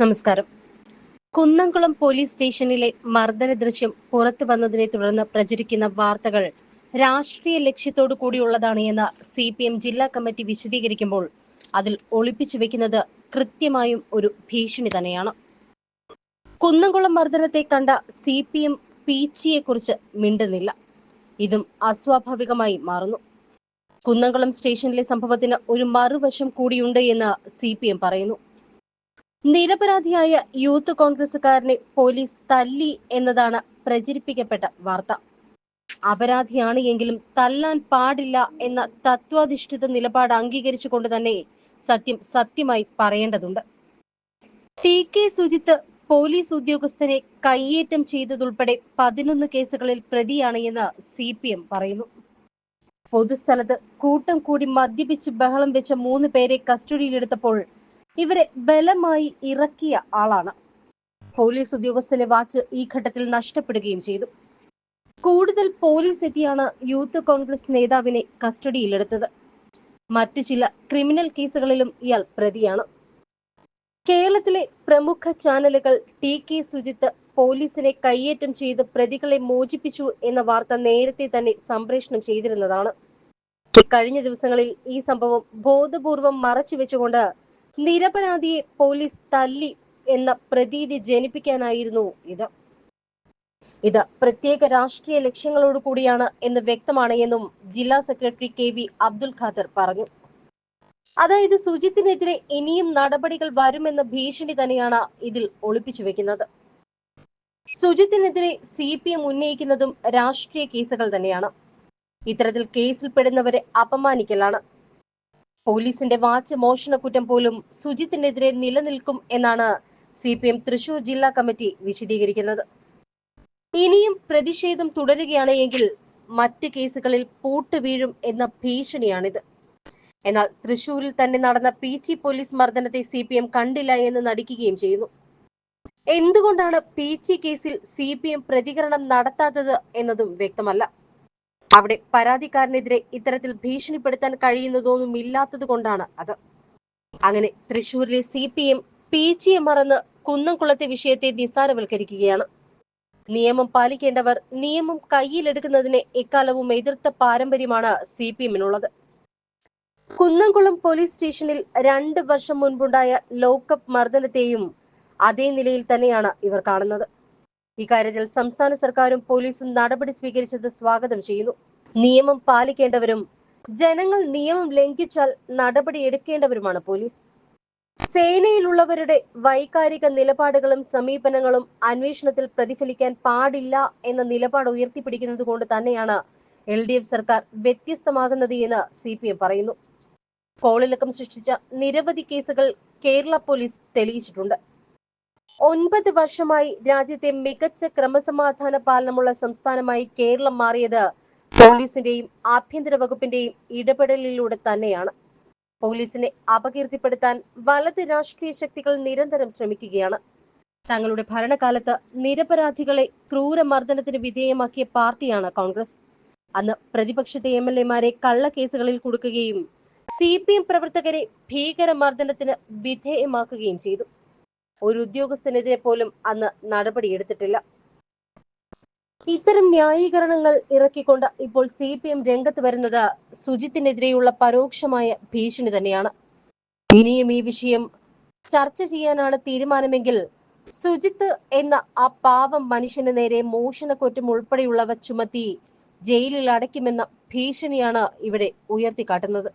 നമസ്കാരം. കുന്നംകുളം പോലീസ് സ്റ്റേഷനിലെ മർദ്ദന ദൃശ്യം പുറത്തു വന്നതിനെ തുടർന്ന് പ്രചരിക്കുന്ന വാർത്തകൾ രാഷ്ട്രീയ ലക്ഷ്യത്തോടു കൂടിയുള്ളതാണ് എന്ന് സി പി എം ജില്ലാ കമ്മിറ്റി വിശദീകരിക്കുമ്പോൾ അതിൽ ഒളിപ്പിച്ചു വെക്കുന്നത് കൃത്യമായും ഒരു ഭീഷണി തന്നെയാണ്. കുന്നംകുളം മർദ്ദനത്തെ കണ്ട സി പി എം പീച്ചിയെ കുറിച്ച് മിണ്ടുന്നില്ല. ഇതും അസ്വാഭാവികമായി മാറുന്നു. കുന്നംകുളം സ്റ്റേഷനിലെ സംഭവത്തിന് ഒരു മറുവശം കൂടിയുണ്ട് എന്ന് സി പി എം പറയുന്നു. നിരപരാധിയായ യൂത്ത് കോൺഗ്രസുകാരനെ പോലീസ് തല്ലി എന്നതാണ് പ്രചരിപ്പിക്കപ്പെട്ട വാർത്ത. അപരാധിയാണ് എങ്കിലും തല്ലാൻ പാടില്ല എന്ന തത്വാധിഷ്ഠിത നിലപാട് അംഗീകരിച്ചുകൊണ്ട് തന്നെ സത്യം സത്യമായി പറയേണ്ടതുണ്ട്. ടി കെ സുജിത്ത് പോലീസ് ഉദ്യോഗസ്ഥനെ കയ്യേറ്റം ചെയ്തതുൾപ്പെടെ പതിനൊന്ന് കേസുകളിൽ പ്രതിയാണ് എന്ന് സി പി എം പറയുന്നു. പൊതുസ്ഥലത്ത് കൂട്ടം കൂടി മദ്യപിച്ച് ബഹളം വെച്ച മൂന്ന് പേരെ കസ്റ്റഡിയിലെടുത്തപ്പോൾ ഇവരെ ബലമായി ഇറക്കിയ ആളാണ്. പോലീസ് ഉദ്യോഗസ്ഥന്റെ വാച്ച് ഈ ഘട്ടത്തിൽ നഷ്ടപ്പെടുകയും ചെയ്തു. കൂടുതൽ പോലീസ് എത്തിയാണ് യൂത്ത് കോൺഗ്രസ് നേതാവിനെ കസ്റ്റഡിയിലെടുത്തത്. മറ്റു ചില ക്രിമിനൽ കേസുകളിലും ഇയാൾ പ്രതിയാണ്. കേരളത്തിലെ പ്രമുഖ ചാനലുകൾ ടി കെ സുജിത്ത് പോലീസിനെ കയ്യേറ്റം ചെയ്ത് പ്രതികളെ മോചിപ്പിച്ചു എന്ന വാർത്ത നേരത്തെ തന്നെ സംപ്രേഷണം ചെയ്തിരുന്നതാണ്. കഴിഞ്ഞ ദിവസങ്ങളിൽ ഈ സംഭവം ബോധപൂർവം മറച്ചു വെച്ചുകൊണ്ട് നിരപരാധിയെ പോലീസ് തല്ലി എന്ന പ്രതീതി ജനിപ്പിക്കാനായിരുന്നു ഇത്. ഇത് പ്രത്യേക രാഷ്ട്രീയ ലക്ഷ്യങ്ങളോട് കൂടിയാണ് എന്ന് വ്യക്തമാണ് എന്നും ജില്ലാ secretary K V Abdul Khader പറഞ്ഞു. അതായത് സുജിത്തിനെതിരെ ഇനിയും നടപടികൾ വരുമെന്ന ഭീഷണി തന്നെയാണ് ഇതിൽ ഒളിപ്പിച്ചു വെക്കുന്നത്. സുജിത്തിനെതിരെ സി പി എം ഉന്നയിക്കുന്നതും രാഷ്ട്രീയ കേസുകൾ തന്നെയാണ്. ഇത്തരത്തിൽ കേസിൽ പെടുന്നവരെ അപമാനിക്കലാണ്. പോലീസിന്റെ വാച്ച് മോഷണക്കുറ്റം പോലും സുജിത്തിനെതിരെ നിലനിൽക്കും എന്നാണ് സി പി എം തൃശൂർ ജില്ലാ കമ്മിറ്റി വിശദീകരിക്കുന്നത്. ഇനിയും പ്രതിഷേധം തുടരുകയാണ് എങ്കിൽ മറ്റ് കേസുകളിൽ പൂട്ട് വീഴും എന്ന ഭീഷണിയാണിത്. എന്നാൽ തൃശൂരിൽ തന്നെ നടന്ന പി ജി പോലീസ് മർദ്ദനത്തെ സി പി എം കണ്ടില്ല എന്ന് നടിക്കുകയും ചെയ്യുന്നു. എന്തുകൊണ്ടാണ് പി ജി കേസിൽ സി പി എം പ്രതികരണം നടത്താത്തത് എന്നതും വ്യക്തമല്ല. അവിടെ പരാതിക്കാരനെതിരെ ഇത്തരത്തിൽ ഭീഷണിപ്പെടുത്താൻ കഴിയുന്നതൊന്നും ഇല്ലാത്തത് കൊണ്ടാണ് അത്. അങ്ങനെ തൃശൂരിലെ C P M P G M മറന്ന് കുന്നംകുളത്തെ വിഷയത്തെ നിസ്സാരവൽക്കരിക്കുകയാണ്. നിയമം പാലിക്കേണ്ടവർ നിയമം കയ്യിലെടുക്കുന്നതിനെ എക്കാലവും എതിർത്ത പാരമ്പര്യമാണ് സി പി എമ്മിനുള്ളത്. കുന്നംകുളം പോലീസ് സ്റ്റേഷനിൽ രണ്ട് വർഷം മുൻപുണ്ടായ ലോക്കപ്പ് മർദ്ദനത്തെയും അതേ നിലയിൽ തന്നെയാണ് ഇവർ കാണുന്നത്. ഇക്കാര്യത്തിൽ സംസ്ഥാന സർക്കാരും പോലീസും നടപടി സ്വീകരിച്ചത് സ്വാഗതം ചെയ്യുന്നു. നിയമം പാലിക്കേണ്ടവരും ജനങ്ങൾ നിയമം ലംഘിച്ചാൽ നടപടി എടുക്കേണ്ടവരുമാണ് പോലീസ്. സേനയിലുള്ളവരുടെ വൈകാരിക നിലപാടുകളും സമീപനങ്ങളും അന്വേഷണത്തിൽ പ്രതിഫലിക്കാൻ പാടില്ല എന്ന നിലപാട് ഉയർത്തിപ്പിടിക്കുന്നത് കൊണ്ട് തന്നെയാണ് എൽ ഡി എഫ് സർക്കാർ വ്യത്യസ്തമാകുന്നത് എന്ന് സി പി എം പറയുന്നു. കോളിളക്കം സൃഷ്ടിച്ച നിരവധി കേസുകൾ കേരള പോലീസ് തെളിയിച്ചിട്ടുണ്ട്. ഒൻപത് വർഷമായി രാജ്യത്തെ മികച്ച ക്രമസമാധാന പാലനമുള്ള സംസ്ഥാനമായി കേരളം മാറിയത് പോലീസിന്റെയും ആഭ്യന്തര വകുപ്പിന്റെയും ഇടപെടലിലൂടെ തന്നെയാണ്. പോലീസിനെ അപകീർത്തിപ്പെടുത്താൻ വലത് രാഷ്ട്രീയ ശക്തികൾ നിരന്തരം ശ്രമിക്കുകയാണ്. തങ്ങളുടെ ഭരണകാലത്ത് നിരപരാധികളെ ക്രൂരമർദ്ദനത്തിന് വിധേയമാക്കിയ പാർട്ടിയാണ് കോൺഗ്രസ്. അന്ന് പ്രതിപക്ഷത്തെ എം എൽ എമാരെ കള്ളക്കേസുകളിൽ കൊടുക്കുകയും സി പി എം പ്രവർത്തകരെ ഭീകരമർദ്ദനത്തിന് വിധേയമാക്കുകയും ചെയ്തു. ഒരു ഉദ്യോഗസ്ഥനെതിരെ പോലും അന്ന് നടപടിയെടുത്തിട്ടില്ല ഇത്തരം ന്യായീകരണങ്ങൾ ഇറക്കിക്കൊണ്ട് ഇപ്പോൾ സി പി എം രംഗത്ത് വരുന്നത് സുജിത്തിനെതിരെയുള്ള പരോക്ഷമായ ഭീഷണി തന്നെയാണ്. ഇനിയും ഈ വിഷയം ചർച്ച ചെയ്യാനാണ് തീരുമാനമെങ്കിൽ സുജിത്ത് എന്ന ആ പാവം മനുഷ്യന് നേരെ മോഷണക്കുറ്റം ഉൾപ്പെടെയുള്ളവ ചുമത്തി ജയിലിൽ അടയ്ക്കുമെന്ന ഭീഷണിയാണ് ഇവിടെ ഉയർത്തിക്കാട്ടുന്നത്.